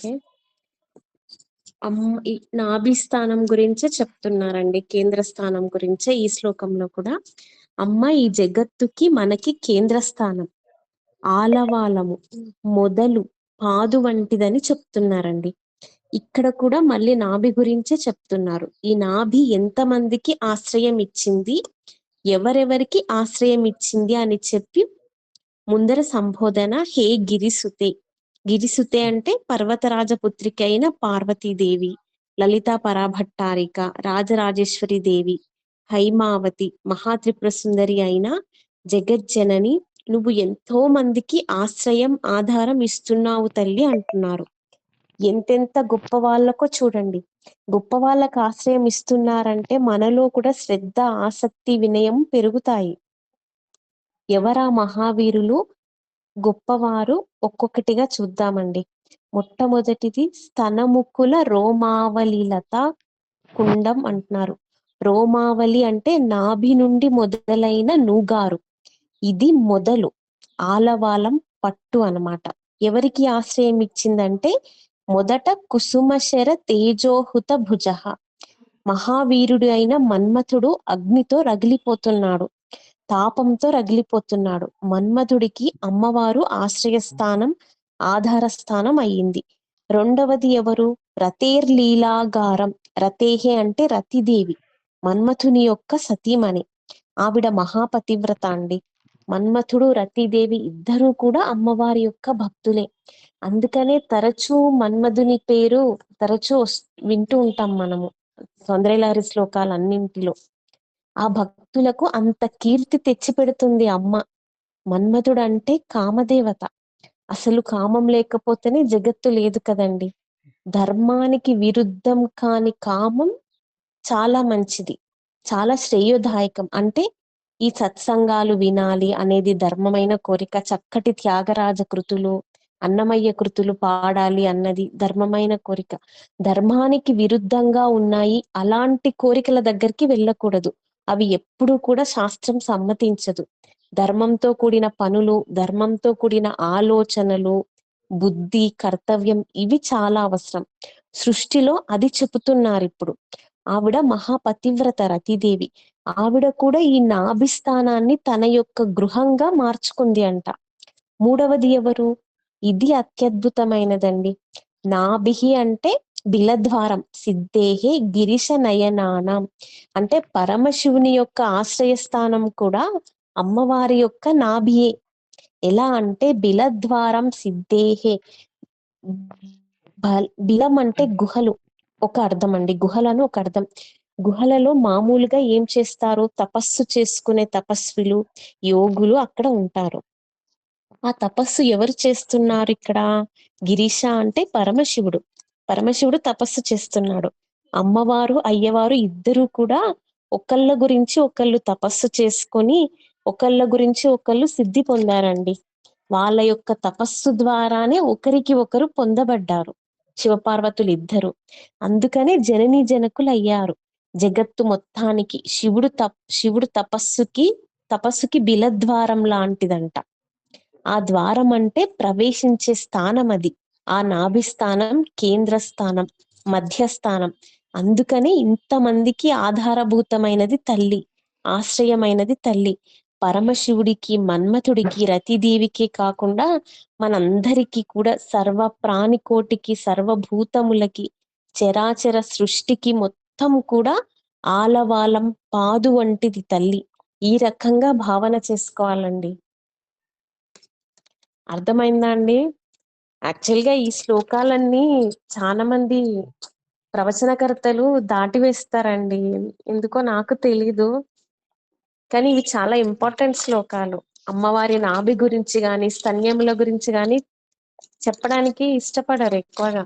Okay. అమ్ నాభి స్థానం గురించే చెప్తున్నారండి. కేంద్ర స్థానం గురించే ఈ శ్లోకంలో కూడా. అమ్మ ఈ జగత్తుకి మనకి కేంద్ర స్థానం. ఆలవాలము, మొదలు, పాదు వంటిదని చెప్తున్నారండి. ఇక్కడ కూడా మళ్ళీ నాభి గురించే చెప్తున్నారు. ఈ నాభి ఎంతమందికి ఆశ్రయం ఇచ్చింది, ఎవరెవరికి ఆశ్రయం ఇచ్చింది అని చెప్పి ముందర సంబోధన హే గిరిసుతే గిరిసుతే అంటే పర్వతరాజ పుత్రిక అయిన పార్వతీదేవి లలితా పరాభట్టారిక రాజరాజేశ్వరి దేవి హైమావతి మహాత్రిపుర సుందరి అయిన జగజ్జనని నువ్వు ఎంతో మందికి ఆశ్రయం ఆధారం ఇస్తున్నావు తల్లి అంటున్నారు. ఎంతెంత గొప్ప వాళ్ళకో చూడండి. గొప్ప వాళ్ళకు ఆశ్రయం ఇస్తున్నారంటే మనలో కూడా శ్రద్ధ ఆసక్తి వినయం పెరుగుతాయి. ఎవరా మహావీరులు గొప్పవారు ఒక్కొక్కటిగా చూద్దామండి. మొట్టమొదటిది స్తనముక్కుల రోమావలిలత కుండం అంటున్నారు. రోమావళి అంటే నాభి నుండి మొదలైన నూగారు. ఇది మొదలు ఆలవాలం పట్టు అన్నమాట. ఎవరికి ఆశ్రయం ఇచ్చిందంటే మొదట కుసుమశర తేజోహుత భుజ. మహావీరుడు అయిన మన్మథుడు అగ్నితో రగిలిపోతున్నాడు. తాపంతో రగిలిపోతున్నాడు. మన్మథుడికి అమ్మవారు ఆశ్రయస్థానం ఆధార స్థానం అయ్యింది. రెండవది ఎవరు? రతేర్లీలాగారం రతేహే అంటే రతిదేవి. మన్మథుని యొక్క సతీమణి. ఆవిడ మహాపతివ్రత అండి. మన్మథుడు రతిదేవి ఇద్దరూ కూడా అమ్మవారి యొక్క భక్తులే. అందుకనే తరచూ మన్మధుని పేరు తరచూ వింటూ ఉంటాం మనము. సౌందర్యలహరి శ్లోకాలన్నింటిలో. ఆ భక్తులకు అంత కీర్తి తెచ్చి పెడుతుంది అమ్మ. మన్మధుడు అంటే కామదేవత. అసలు కామం లేకపోతేనే జగత్తు లేదు కదండి. ధర్మానికి విరుద్ధం కాని కామం చాలా మంచిది. చాలా శ్రేయోదాయకం. అంటే ఈ సత్సంగాలు వినాలి అనేది ధర్మమైన కోరిక. చక్కటి త్యాగరాజ కృతులు అన్నమయ్య కృతులు పాడాలి అన్నది ధర్మమైన కోరిక. ధర్మానికి విరుద్ధంగా ఉన్నాయి అలాంటి కోరికల దగ్గరికి వెళ్ళకూడదు. అవి ఎప్పుడూ కూడా శాస్త్రం సమ్మతించదు. ధర్మంతో కూడిన పనులు ధర్మంతో కూడిన ఆలోచనలు బుద్ధి కర్తవ్యం ఇవి చాలా అవసరం. సృష్టిలో అది చెబుతున్నారు ఇప్పుడు ఆవిడ మహాపతివ్రత రతిదేవి. ఆవిడ కూడా ఈ నాభిస్థానాన్ని తన యొక్క గృహంగా మార్చుకుంది అంట. మూడవది ఎవరు? ఇది అత్యద్భుతమైనదండి. నాభిహి అంటే బిలద్వారం సిద్ధేహే గిరిశ నయనానం అంటే పరమశివుని యొక్క ఆశ్రయస్థానం కూడా అమ్మవారి యొక్క నాభియే. ఎలా అంటే బిలద్వారం సిద్ధేహే బిలం అంటే గుహలు. ఒక అర్థం అండి. గుహలను ఒక అర్థం. గుహలలో మామూలుగా ఏం చేస్తారు? తపస్సు చేసుకునే తపస్విలు యోగులు అక్కడ ఉంటారు. ఆ తపస్సు ఎవరు చేస్తున్నారు ఇక్కడ? గిరీష అంటే పరమశివుడు. పరమశివుడు తపస్సు చేస్తున్నాడు. అమ్మవారు అయ్యవారు ఇద్దరూ కూడా ఒకళ్ళ గురించి ఒకళ్ళు తపస్సు చేసుకొని ఒకళ్ళ గురించి ఒకళ్ళు సిద్ధి పొందారండి. వాళ్ళ యొక్క తపస్సు ద్వారానే ఒకరికి ఒకరు పొందబడ్డారు. శివపార్వతులు ఇద్దరు. అందుకనే జననీ జనకులు అయ్యారు. జగత్తు మొత్తానికి శివుడు తప్ శివుడు తపస్సుకి తపస్సుకి బిలద్వారం లాంటిదంట. ఆ ద్వారం అంటే ప్రవేశించే స్థానం అది ఆ నాభి స్థానం కేంద్ర స్థానం మధ్యస్థానం. అందుకనే ఇంతమందికి ఆధారభూతమైనది తల్లి ఆశ్రయమైనది తల్లి. పరమశివుడికి మన్మథుడికి రతిదేవికి కాకుండా మనందరికీ కూడా సర్వ ప్రాణికోటికి సర్వభూతములకి చరాచర సృష్టికి మొత్తం కూడా ఆలవాలం పాదు వంటిది తల్లి. ఈ రకంగా భావన చేసుకోవాలండి. అర్థమైందా అండి? యాక్చువల్గా ఈ శ్లోకాలన్నీ చాలా మంది ప్రవచనకర్తలు దాటివేస్తారండి. ఎందుకో నాకు తెలీదు. కానీ ఇవి చాలా ఇంపార్టెంట్ శ్లోకాలు. అమ్మవారి నాభి గురించి గాని స్తన్యముల గురించి గాని చెప్పడానికి ఇష్టపడరు ఎక్కువగా.